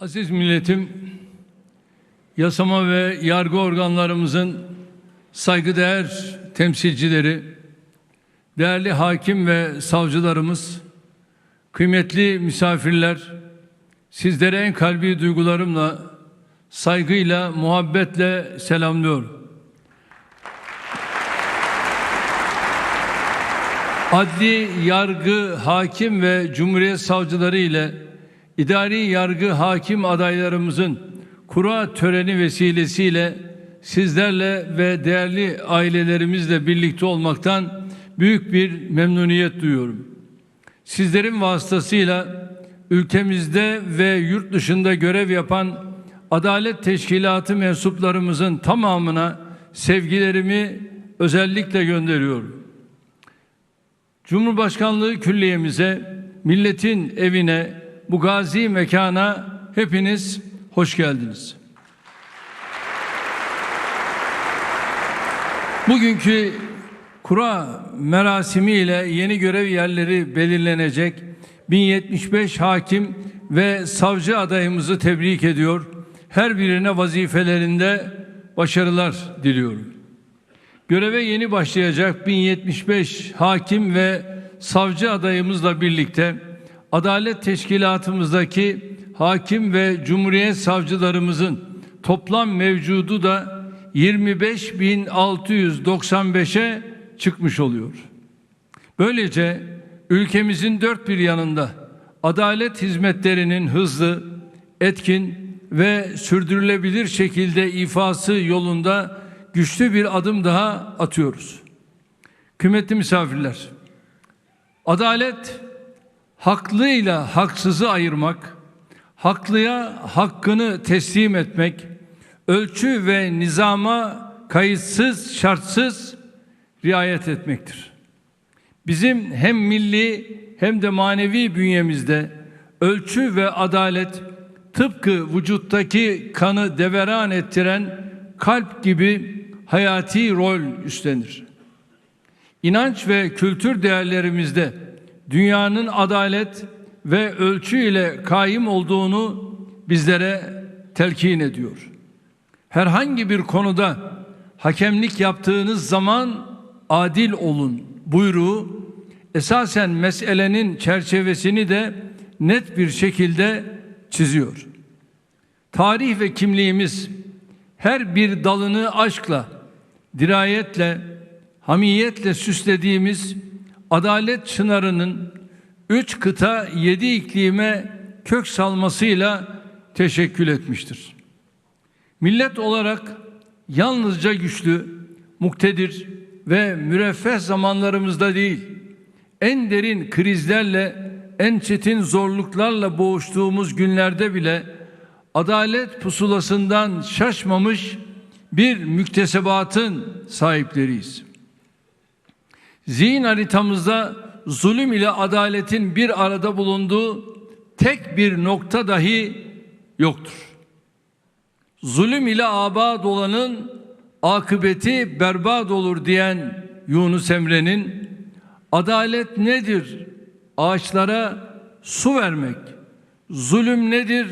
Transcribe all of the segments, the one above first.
Aziz milletim, yasama ve yargı organlarımızın saygıdeğer temsilcileri, değerli hakim ve savcılarımız, kıymetli misafirler, sizlere en kalbi duygularımla, saygıyla, muhabbetle selamlıyorum. Adli yargı, hakim ve cumhuriyet savcıları ile idari yargı hakim adaylarımızın kura töreni vesilesiyle sizlerle ve değerli ailelerimizle birlikte olmaktan büyük bir memnuniyet duyuyorum. Sizlerin vasıtasıyla ülkemizde ve yurt dışında görev yapan Adalet Teşkilatı mensuplarımızın tamamına sevgilerimi özellikle gönderiyorum. Cumhurbaşkanlığı külliyemize, milletin evine, bu gazi mekana hepiniz hoş geldiniz. Bugünkü kura merasimi ile yeni görev yerleri belirlenecek 1075 hakim ve savcı adayımızı tebrik ediyor. Her birine vazifelerinde başarılar diliyorum. Göreve yeni başlayacak 1075 hakim ve savcı adayımızla birlikte Adalet Teşkilatımızdaki hakim ve cumhuriyet savcılarımızın toplam mevcudu da 25.695'e çıkmış oluyor. Böylece ülkemizin dört bir yanında adalet hizmetlerinin hızlı, etkin ve sürdürülebilir şekilde ifası yolunda güçlü bir adım daha atıyoruz. Kıymetli misafirler, adalet haklıyla haksızı ayırmak, haklıya hakkını teslim etmek, ölçü ve nizama kayıtsız, şartsız riayet etmektir. Bizim hem milli hem de manevi bünyemizde ölçü ve adalet tıpkı vücuttaki kanı deveran ettiren kalp gibi hayati rol üstlenir. İnanç ve kültür değerlerimizde dünyanın adalet ve ölçü ile kaim olduğunu bizlere telkin ediyor. Herhangi bir konuda hakemlik yaptığınız zaman adil olun buyruğu esasen meselenin çerçevesini de net bir şekilde çiziyor. Tarih ve kimliğimiz her bir dalını aşkla, dirayetle, hamiyetle süslediğimiz adalet çınarının üç kıta yedi iklime kök salmasıyla teşekkül etmiştir. Millet olarak yalnızca güçlü, muktedir ve müreffeh zamanlarımızda değil, en derin krizlerle, en çetin zorluklarla boğuştuğumuz günlerde bile adalet pusulasından şaşmamış bir müktesebatın sahipleriyiz. Zihin haritamızda zulüm ile adaletin bir arada bulunduğu tek bir nokta dahi yoktur. Zulüm ile abad olanın akıbeti berbat olur diyen Yunus Emre'nin adalet nedir? Ağaçlara su vermek. Zulüm nedir?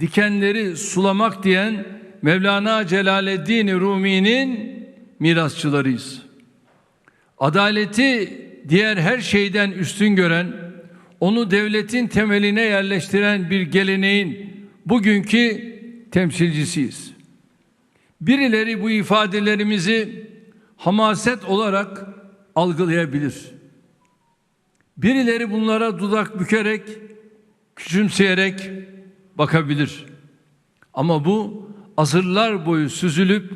Dikenleri sulamak diyen Mevlana Celaleddin Rumi'nin mirasçılarıyız. Adaleti diğer her şeyden üstün gören, onu devletin temeline yerleştiren bir geleneğin bugünkü temsilcisiyiz. Birileri bu ifadelerimizi hamaset olarak algılayabilir. Birileri bunlara dudak bükerek, küçümseyerek bakabilir. Ama bu asırlar boyu süzülüp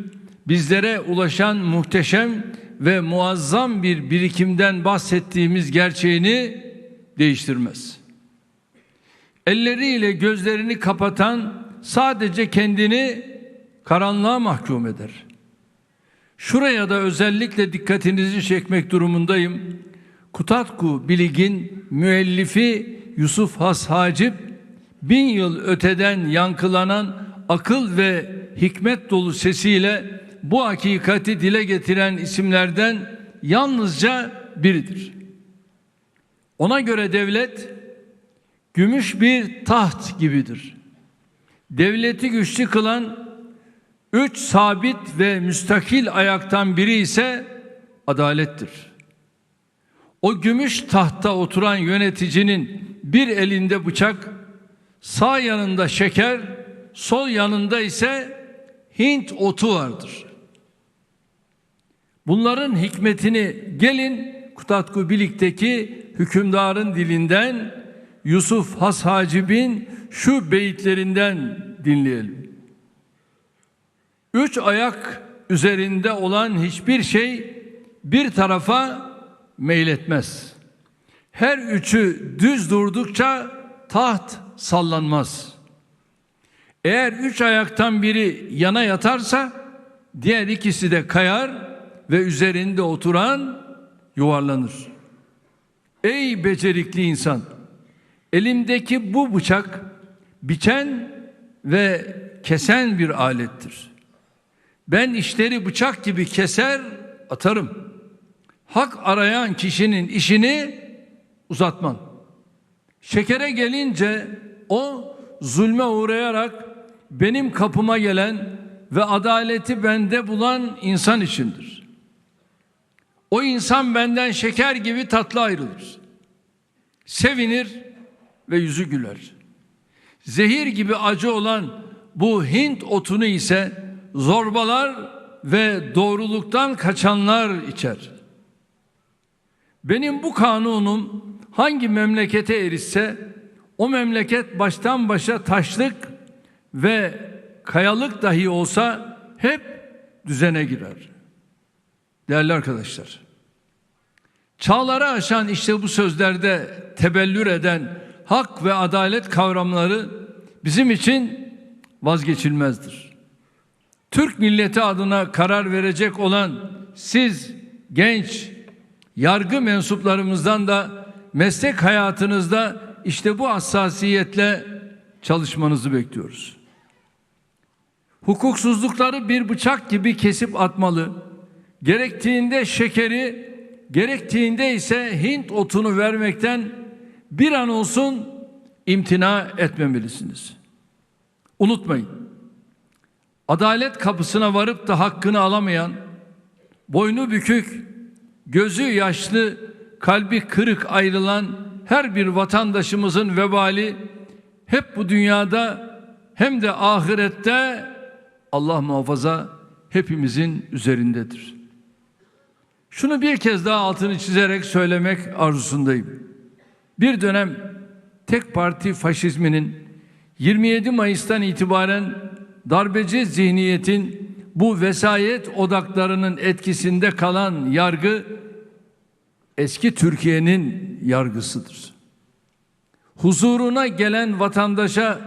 bizlere ulaşan muhteşem ve muazzam bir birikimden bahsettiğimiz gerçeğini değiştirmez. Elleriyle gözlerini kapatan sadece kendini karanlığa mahkum eder. Şuraya da özellikle dikkatinizi çekmek durumundayım. Kutatku Bilig'in müellifi Yusuf Has Hacip bin yıl öteden yankılanan akıl ve hikmet dolu sesiyle bu hakikati dile getiren isimlerden yalnızca biridir. Ona göre devlet gümüş bir taht gibidir. Devleti güçlü kılan üç sabit ve müstakil ayaktan biri ise adalettir. O gümüş tahtta oturan yöneticinin bir elinde bıçak, sağ yanında şeker, sol yanında ise Hint otu vardır. Bunların hikmetini gelin Kutatku Bilik'teki hükümdarın dilinden Yusuf Has Hacib'in şu beyitlerinden dinleyelim. Üç ayak üzerinde olan hiçbir şey bir tarafa meyletmez. Her üçü düz durdukça taht sallanmaz. Eğer üç ayaktan biri yana yatarsa diğer ikisi de kayar ve üzerinde oturan yuvarlanır. Ey becerikli insan! Elimdeki bu bıçak biçen ve kesen bir alettir. Ben işleri bıçak gibi keser atarım. Hak arayan kişinin işini uzatmam. Şekere gelince o zulme uğrayarak benim kapıma gelen ve adaleti bende bulan insan içindir. O insan benden şeker gibi tatlı ayrılır. Sevinir ve yüzü güler. Zehir gibi acı olan bu Hint otunu ise zorbalar ve doğruluktan kaçanlar içer. Benim bu kanunum hangi memlekete erişse o memleket baştan başa taşlık ve kayalık dahi olsa hep düzene girer. Değerli arkadaşlar, çağları aşan işte bu sözlerde tebellür eden hak ve adalet kavramları bizim için vazgeçilmezdir. Türk milleti adına karar verecek olan siz genç yargı mensuplarımızdan da meslek hayatınızda işte bu hassasiyetle çalışmanızı bekliyoruz. Hukuksuzlukları bir bıçak gibi kesip atmalı. Gerektiğinde şekeri, gerektiğinde ise Hint otunu vermekten bir an olsun imtina etmemelisiniz. Unutmayın. Adalet kapısına varıp da hakkını alamayan, boynu bükük, gözü yaşlı, kalbi kırık ayrılan her bir vatandaşımızın vebali hep bu dünyada hem de ahirette Allah muhafaza hepimizin üzerindedir. Şunu bir kez daha altını çizerek söylemek arzusundayım. Bir dönem tek parti faşizminin 27 Mayıs'tan itibaren darbeci zihniyetin bu vesayet odaklarının etkisinde kalan yargı eski Türkiye'nin yargısıdır. Huzuruna gelen vatandaşa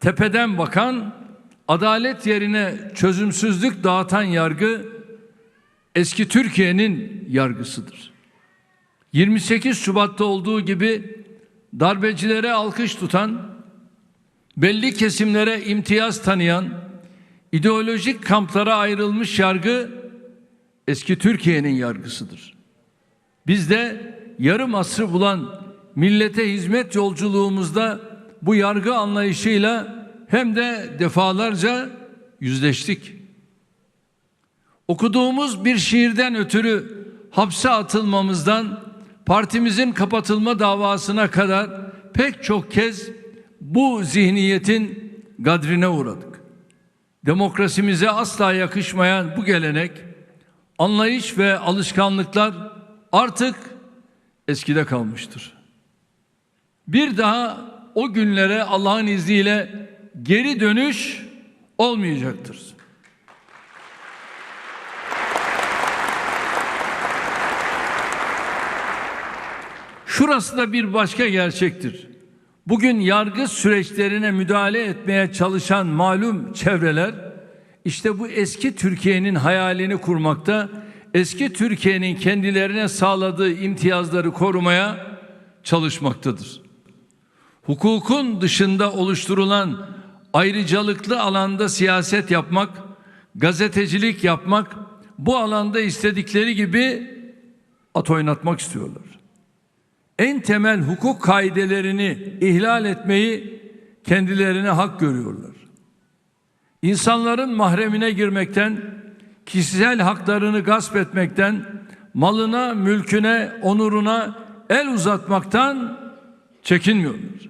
tepeden bakan, adalet yerine çözümsüzlük dağıtan yargı eski Türkiye'nin yargısıdır. 28 Şubat'ta olduğu gibi darbecilere alkış tutan, belli kesimlere imtiyaz tanıyan, ideolojik kamplara ayrılmış yargı eski Türkiye'nin yargısıdır. Biz de yarım asrı bulan millete hizmet yolculuğumuzda bu yargı anlayışıyla hem de defalarca yüzleştik. Okuduğumuz bir şiirden ötürü hapse atılmamızdan partimizin kapatılma davasına kadar pek çok kez bu zihniyetin gadrine uğradık. Demokrasimize asla yakışmayan bu gelenek, anlayış ve alışkanlıklar artık eskide kalmıştır. Bir daha o günlere Allah'ın izniyle geri dönüş olmayacaktır. Şurası da bir başka gerçektir. Bugün yargı süreçlerine müdahale etmeye çalışan malum çevreler işte bu eski Türkiye'nin hayalini kurmakta, eski Türkiye'nin kendilerine sağladığı imtiyazları korumaya çalışmaktadır. Hukukun dışında oluşturulan ayrıcalıklı alanda siyaset yapmak, gazetecilik yapmak, bu alanda istedikleri gibi at oynatmak istiyorlar en temel hukuk kaidelerini ihlal etmeyi kendilerine hak görüyorlar. insanların mahremine girmekten, kişisel haklarını gasp etmekten, malına, mülküne, onuruna el uzatmaktan çekinmiyorlar.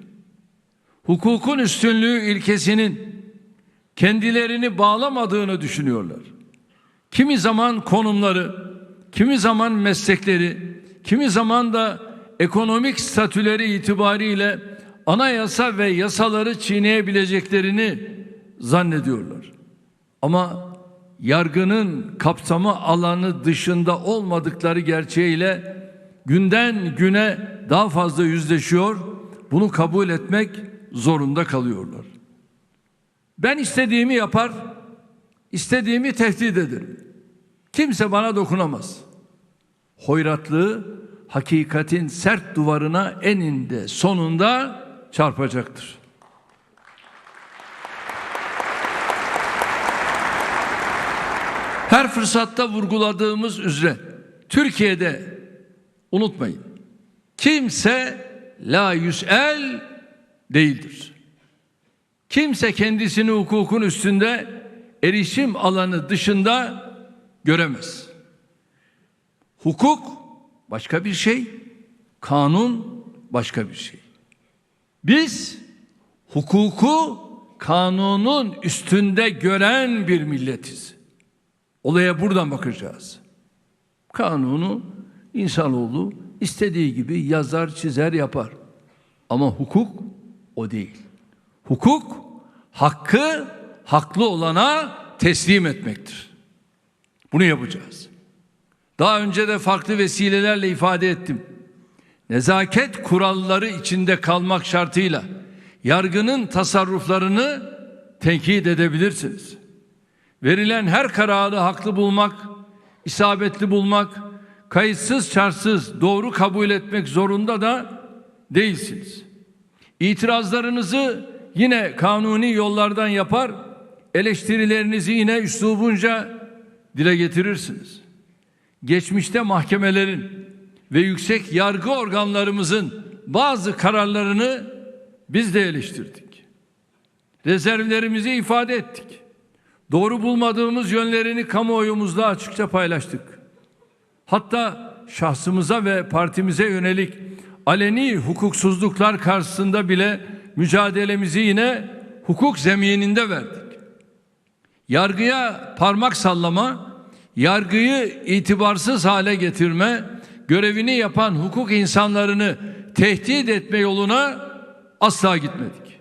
Hukukun üstünlüğü ilkesinin kendilerini bağlamadığını düşünüyorlar. Kimi zaman konumları, kimi zaman meslekleri, kimi zaman da ekonomik statüleri itibariyle anayasa ve yasaları çiğneyebileceklerini zannediyorlar. Ama yargının kapsama alanı dışında olmadıkları gerçeğiyle günden güne daha fazla yüzleşiyor. Bunu kabul etmek zorunda kalıyorlar. Ben istediğimi yapar, istediğimi tehdit ederim. Kimse bana dokunamaz. Hoyratlığı hakikatin sert duvarına eninde sonunda çarpacaktır. Her fırsatta vurguladığımız üzere Türkiye'de unutmayın. Kimse la yüsel değildir. Kimse kendisini hukukun üstünde erişim alanı dışında göremez. Hukuk başka bir şey, kanun başka bir şey. Biz hukuku kanunun üstünde gören bir milletiz. Olaya buradan bakacağız. Kanunu insanoğlu istediği gibi yazar, çizer, yapar. Ama hukuk o değil. Hukuk hakkı haklı olana teslim etmektir. Bunu yapacağız. Daha önce de farklı vesilelerle ifade ettim. Nezaket kuralları içinde kalmak şartıyla yargının tasarruflarını tenkit edebilirsiniz. Verilen her kararı haklı bulmak, isabetli bulmak, kayıtsız şartsız doğru kabul etmek zorunda da değilsiniz. İtirazlarınızı yine kanuni yollardan yapar, eleştirilerinizi yine üslubunca dile getirirsiniz. Geçmişte mahkemelerin ve yüksek yargı organlarımızın bazı kararlarını biz de eleştirdik. Rezervlerimizi ifade ettik. Doğru bulmadığımız yönlerini kamuoyumuzda açıkça paylaştık. Hatta şahsımıza ve partimize yönelik aleni hukuksuzluklar karşısında bile mücadelemizi yine hukuk zemininde verdik. Yargıya parmak sallama, yargıyı itibarsız hale getirme, görevini yapan hukuk insanlarını tehdit etme yoluna asla gitmedik.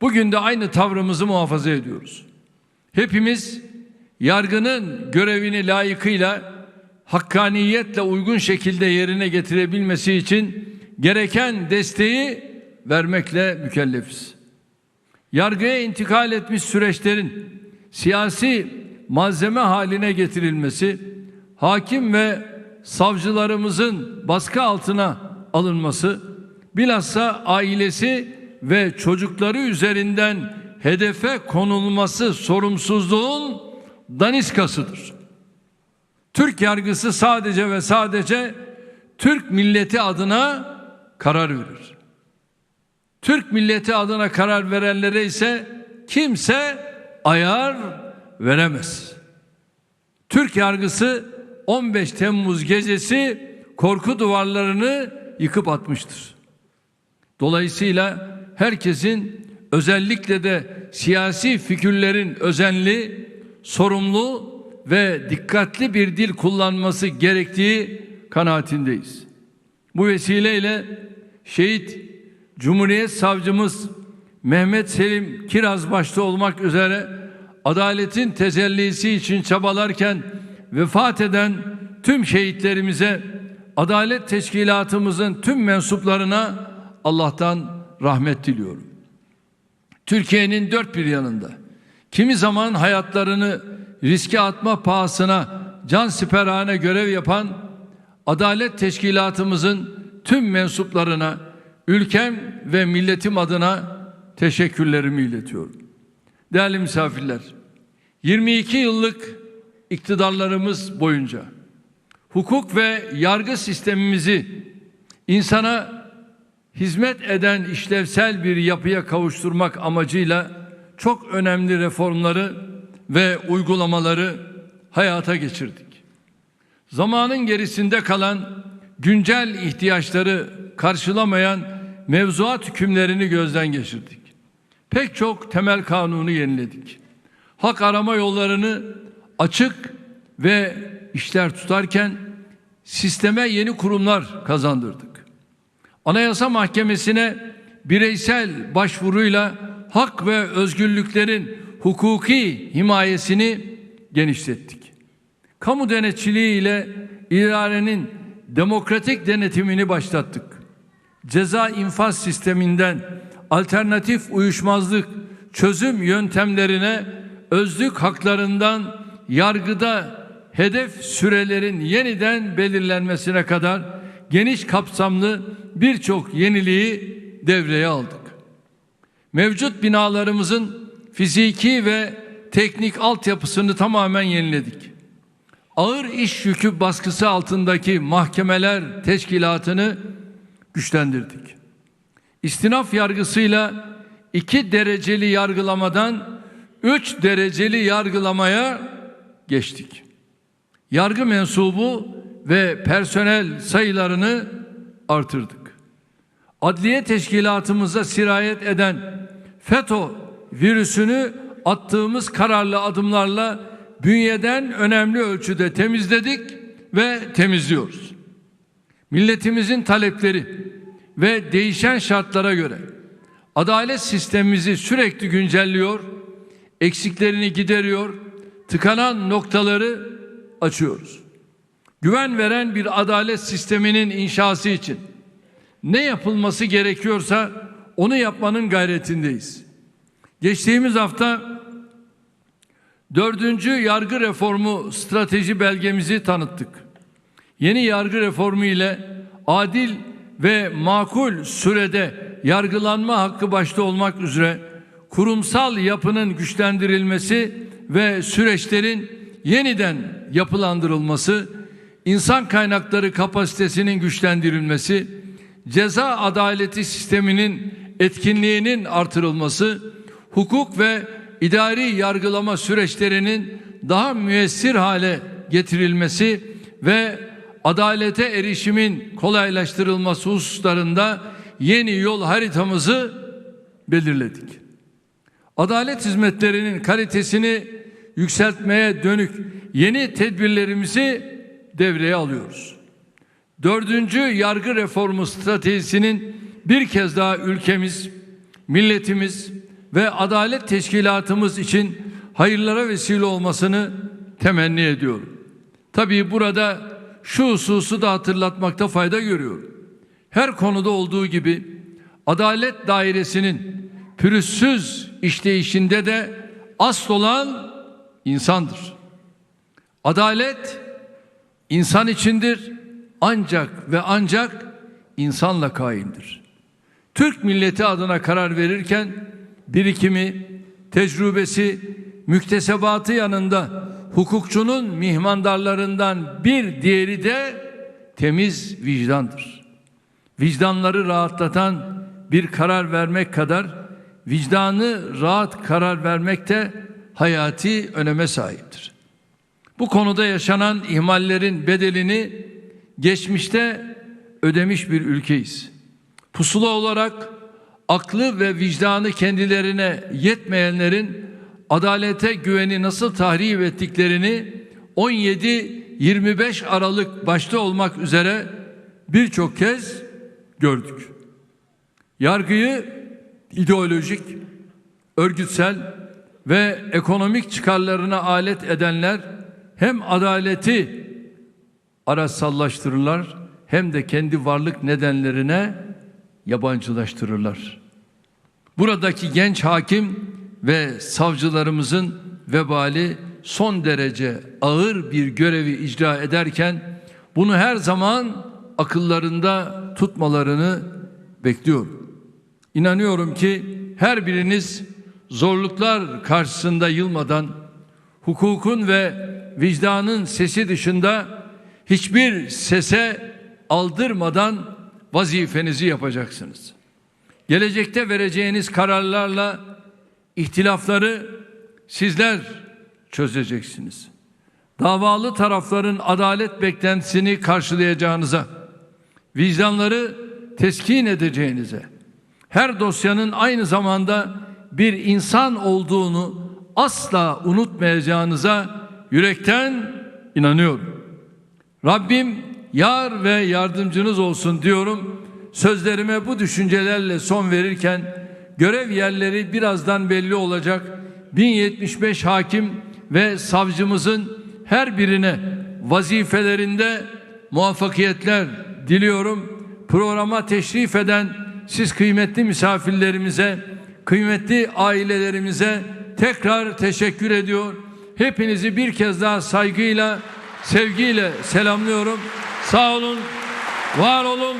Bugün de aynı tavrımızı muhafaza ediyoruz. Hepimiz yargının görevini layıkıyla hakkaniyetle uygun şekilde yerine getirebilmesi için gereken desteği vermekle mükellefiz. Yargıya intikal etmiş süreçlerin siyasi malzeme haline getirilmesi, hakim ve savcılarımızın baskı altına alınması, bilhassa ailesi ve çocukları üzerinden hedefe konulması sorumsuzluğun daniskasıdır. Türk yargısı sadece ve sadece Türk milleti adına karar verir. Türk milleti adına karar verenlere ise kimse ayar veremez. Türk yargısı 15 Temmuz gecesi korku duvarlarını yıkıp atmıştır. Dolayısıyla herkesin özellikle de siyasi figürlerin özenli, sorumlu ve dikkatli bir dil kullanması gerektiği kanaatindeyiz. Bu vesileyle şehit Cumhuriyet Savcımız Mehmet Selim Kiraz başta olmak üzere adaletin tezellisi için çabalarken vefat eden tüm şehitlerimize Adalet Teşkilatımızın tüm mensuplarına Allah'tan rahmet diliyorum. Türkiye'nin dört bir yanında kimi zaman hayatlarını riske atma pahasına can siperhane görev yapan Adalet Teşkilatımızın tüm mensuplarına ülkem ve milletim adına teşekkürlerimi iletiyorum. Değerli misafirler, 22 yıllık iktidarlarımız boyunca hukuk ve yargı sistemimizi insana hizmet eden işlevsel bir yapıya kavuşturmak amacıyla çok önemli reformları ve uygulamaları hayata geçirdik. Zamanın gerisinde kalan güncel ihtiyaçları karşılamayan mevzuat hükümlerini gözden geçirdik. Pek çok temel kanunu yeniledik. Hak arama yollarını açık ve işler tutarken sisteme yeni kurumlar kazandırdık. Anayasa Mahkemesi'ne bireysel başvuruyla hak ve özgürlüklerin hukuki himayesini genişlettik. Kamu denetçiliği ile idarenin demokratik denetimini başlattık. Ceza infaz sisteminden alternatif uyuşmazlık çözüm yöntemlerine özlük haklarından yargıda hedef sürelerin yeniden belirlenmesine kadar geniş kapsamlı birçok yeniliği devreye aldık. Mevcut binalarımızın fiziki ve teknik altyapısını tamamen yeniledik. Ağır iş yükü baskısı altındaki mahkemeler teşkilatını güçlendirdik. İstinaf yargısıyla iki dereceli yargılamadan üç dereceli yargılamaya geçtik. Yargı mensubu ve personel sayılarını artırdık. Adliye teşkilatımıza sirayet eden FETÖ virüsünü attığımız kararlı adımlarla bünyeden önemli ölçüde temizledik ve temizliyoruz. Milletimizin talepleri ve değişen şartlara göre adalet sistemimizi sürekli güncelliyor, eksiklerini gideriyor, tıkanan noktaları açıyoruz. Güven veren bir adalet sisteminin inşası için ne yapılması gerekiyorsa onu yapmanın gayretindeyiz. Geçtiğimiz hafta dördüncü yargı reformu strateji belgemizi tanıttık. Yeni yargı reformu ile adil ve makul sürede yargılanma hakkı başta olmak üzere kurumsal yapının güçlendirilmesi ve süreçlerin yeniden yapılandırılması, insan kaynakları kapasitesinin güçlendirilmesi, ceza adaleti sisteminin etkinliğinin artırılması, hukuk ve idari yargılama süreçlerinin daha müessir hale getirilmesi ve adalete erişimin kolaylaştırılması hususlarında yeni yol haritamızı belirledik. Adalet hizmetlerinin kalitesini yükseltmeye dönük yeni tedbirlerimizi devreye alıyoruz. Dördüncü yargı reformu stratejisinin bir kez daha ülkemiz, milletimiz ve adalet teşkilatımız için hayırlara vesile olmasını temenni ediyorum. Tabii burada şu hususu da hatırlatmakta fayda görüyorum. Her konuda olduğu gibi adalet dairesinin pürüzsüz işleyişinde de asıl olan insandır. Adalet insan içindir ancak ve ancak insanla kaimdir. Türk milleti adına karar verirken birikimi, tecrübesi, müktesebatı yanında hukukçunun mihmandarlarından bir diğeri de temiz vicdandır. Vicdanları rahatlatan bir karar vermek kadar vicdanı rahat karar vermek de hayati öneme sahiptir. Bu konuda yaşanan ihmallerin bedelini geçmişte ödemiş bir ülkeyiz. Pusula olarak aklı ve vicdanı kendilerine yetmeyenlerin adalete güveni nasıl tahrip ettiklerini 17-25 Aralık başta olmak üzere birçok kez gördük. Yargıyı ideolojik, örgütsel ve ekonomik çıkarlarına alet edenler hem adaleti araçsallaştırırlar hem de kendi varlık nedenlerine yabancılaştırırlar. Buradaki genç hakim ve savcılarımızın vebali son derece ağır bir görevi icra ederken bunu her zaman akıllarında tutmalarını bekliyorum. İnanıyorum ki her biriniz zorluklar karşısında yılmadan hukukun ve vicdanın sesi dışında hiçbir sese aldırmadan vazifenizi yapacaksınız. Gelecekte vereceğiniz kararlarla ihtilafları sizler çözeceksiniz. Davalı tarafların adalet beklentisini karşılayacağınıza, vicdanları teskin edeceğinize, her dosyanın aynı zamanda bir insan olduğunu asla unutmayacağınıza yürekten inanıyorum. Rabbim yar ve yardımcınız olsun diyorum. Sözlerime bu düşüncelerle son verirken görev yerleri birazdan belli olacak. 1075 hakim ve savcımızın her birine vazifelerinde muvaffakiyetler diliyorum. Programa teşrif eden siz kıymetli misafirlerimize, kıymetli ailelerimize tekrar teşekkür ediyor. Hepinizi bir kez daha saygıyla, sevgiyle selamlıyorum. Sağ olun, var olun,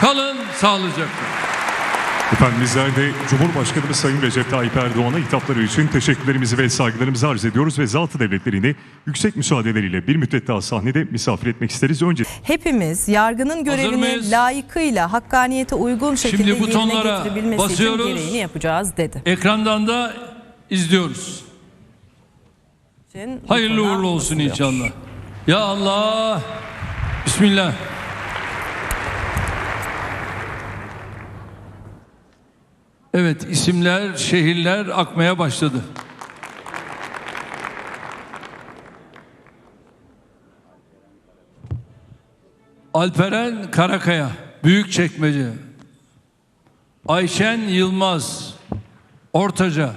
kalın sağlıcakla. Efendim bizler de Cumhurbaşkanımız Sayın Recep Tayyip Erdoğan'a hitapları için teşekkürlerimizi ve saygılarımızı arz ediyoruz ve zatı devletlerini yüksek müsaadeleriyle bir müddet daha sahnede misafir etmek isteriz. Önce Hepimiz yargının görevini layıkıyla, hakkaniyete uygun şekilde Şimdi yerine butonlara getirebilmesi basıyoruz. için gereğini yapacağız dedi. Ekrandan da izliyoruz. Hayırlı uğurlu olsun basılıyor. inşallah. Ya Allah. Bismillah. Evet isimler, şehirler akmaya başladı. Alperen Karakaya, Büyükçekmece. Ayşen Yılmaz, Ortaca.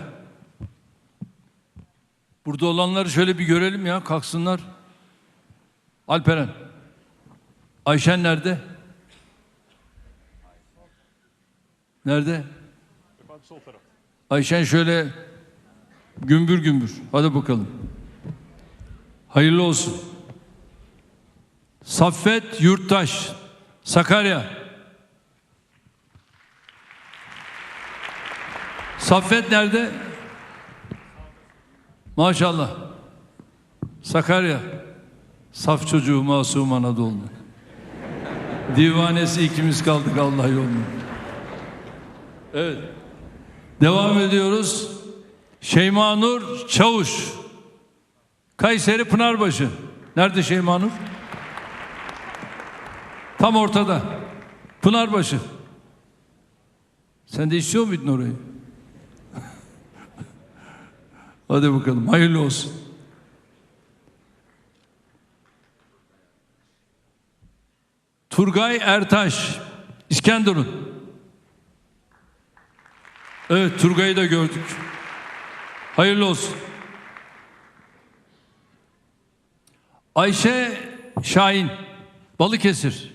Burada olanları şöyle bir görelim ya kalksınlar. Alperen. Ayşen nerede? Nerede? Ayşen şöyle gümbür gümbür. Hadi bakalım. Hayırlı olsun. Saffet Yurttaş. Sakarya. Saffet nerede? Maşallah. Sakarya. Saf çocuğu masum Anadolu. Divanesi ikimiz kaldık Allah yolunda. Evet. Devam ediyoruz. Şeyma Nur Çavuş. Kayseri Pınarbaşı. Nerede Şeyma Nur? Tam ortada. Pınarbaşı. Sen de istiyor muydun orayı? Hadi bakalım. Hayırlı olsun. Turgay Ertaş. İskenderun. Evet Turgay'ı da gördük. Hayırlı olsun. Ayşe Şahin. Balıkesir.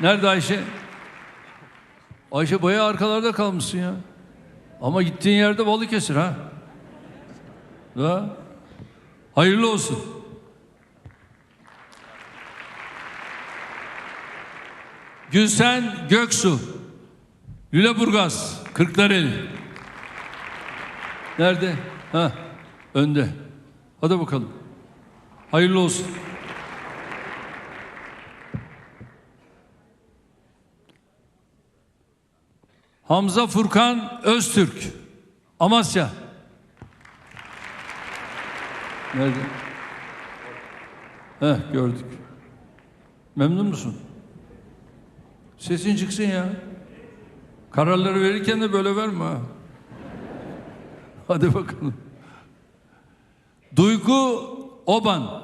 Nerede Ayşe? Ayşe bayağı arkalarda kalmışsın ya. Ama gittiğin yerde Balıkesir ha. Da. Hayırlı olsun. Gülsen Göksu. Lüleburgaz. Kırklareli. Nerede? Ha, önde. Hadi bakalım. Hayırlı olsun. Hamza Furkan Öztürk. Amasya. Nerede? Heh gördük. Memnun musun? Sesin çıksın ya. Kararları verirken de böyle verme ha. Hadi bakalım. Duygu Oban.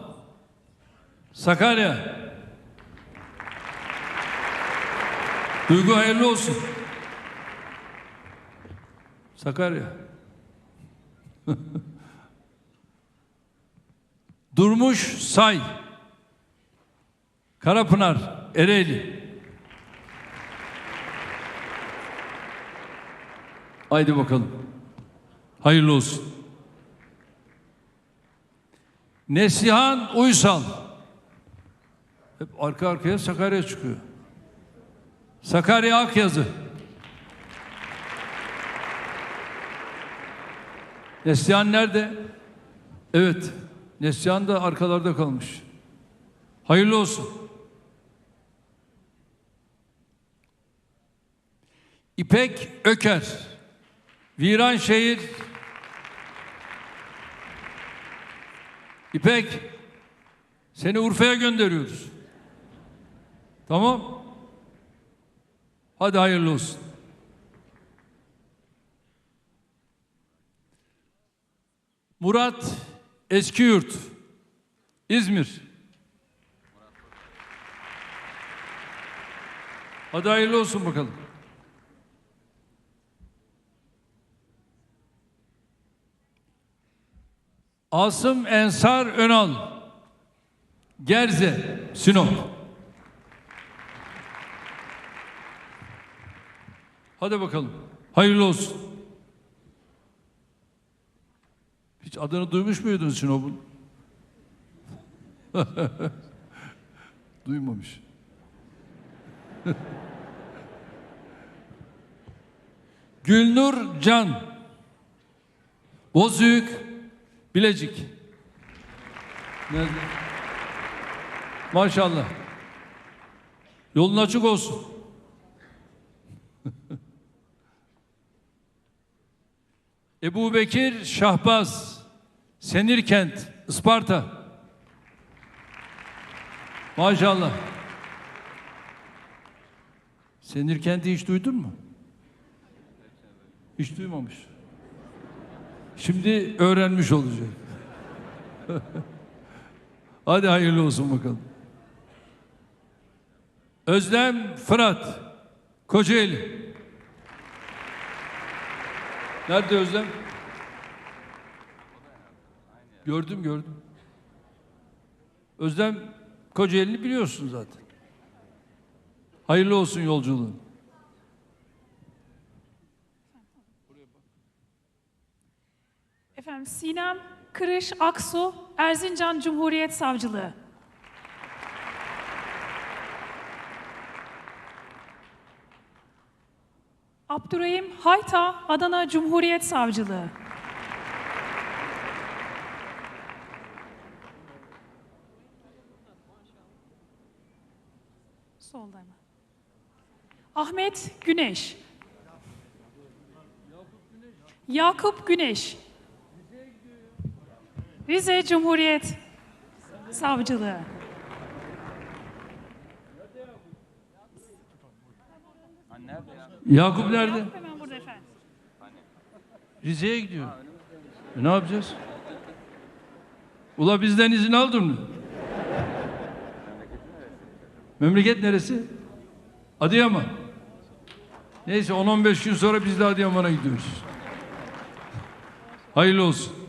Sakarya. Duygu hayırlı olsun. Sakarya. Durmuş Say. Karapınar, Ereğli. Haydi bakalım. Hayırlı olsun. Neslihan Uysal. Hep arka arkaya Sakarya çıkıyor. Sakarya Akyazı. Neslihan nerede? Evet. Neslihan da arkalarda kalmış. Hayırlı olsun. İpek Öker, Viranşehir. İpek, seni Urfa'ya gönderiyoruz. Tamam. Hadi hayırlı olsun. Murat Eskiyurt, İzmir. Hadi hayırlı olsun bakalım. Asım Ensar Önal, Gerze, Sinop. Hadi bakalım. Hayırlı olsun. Hiç adını duymuş muydun Sinop'un? Duymamış. Gülnur Can, Bozüyük, Bilecik. Maşallah. Yolun açık olsun. Ebu Bekir Şahbaz, Senirkent, Isparta. Maşallah. Senirkent'i hiç duydun mu? Hiç duymamış. Şimdi öğrenmiş olacak. Hadi hayırlı olsun bakalım. Özlem Fırat, Kocaeli. Nerede Özlem? Gördüm gördüm. Özlem Kocaeli'ni biliyorsun zaten. Hayırlı olsun yolculuğun. Efendim Sinem Kırış Aksu Erzincan Cumhuriyet Savcılığı. Abdurrahim Hayta Adana Cumhuriyet Savcılığı. Solda hemen. Ahmet Güneş. Yakup Güneş. Rize Cumhuriyet Savcılığı. Yakup nerede? Hemen burada efendim. Rize'ye gidiyor. E ne yapacağız? Ula bizden izin aldın mı? Memleket neresi? Adıyaman. Neyse 10-15 gün sonra biz de Adıyaman'a gidiyoruz. Hayırlı olsun.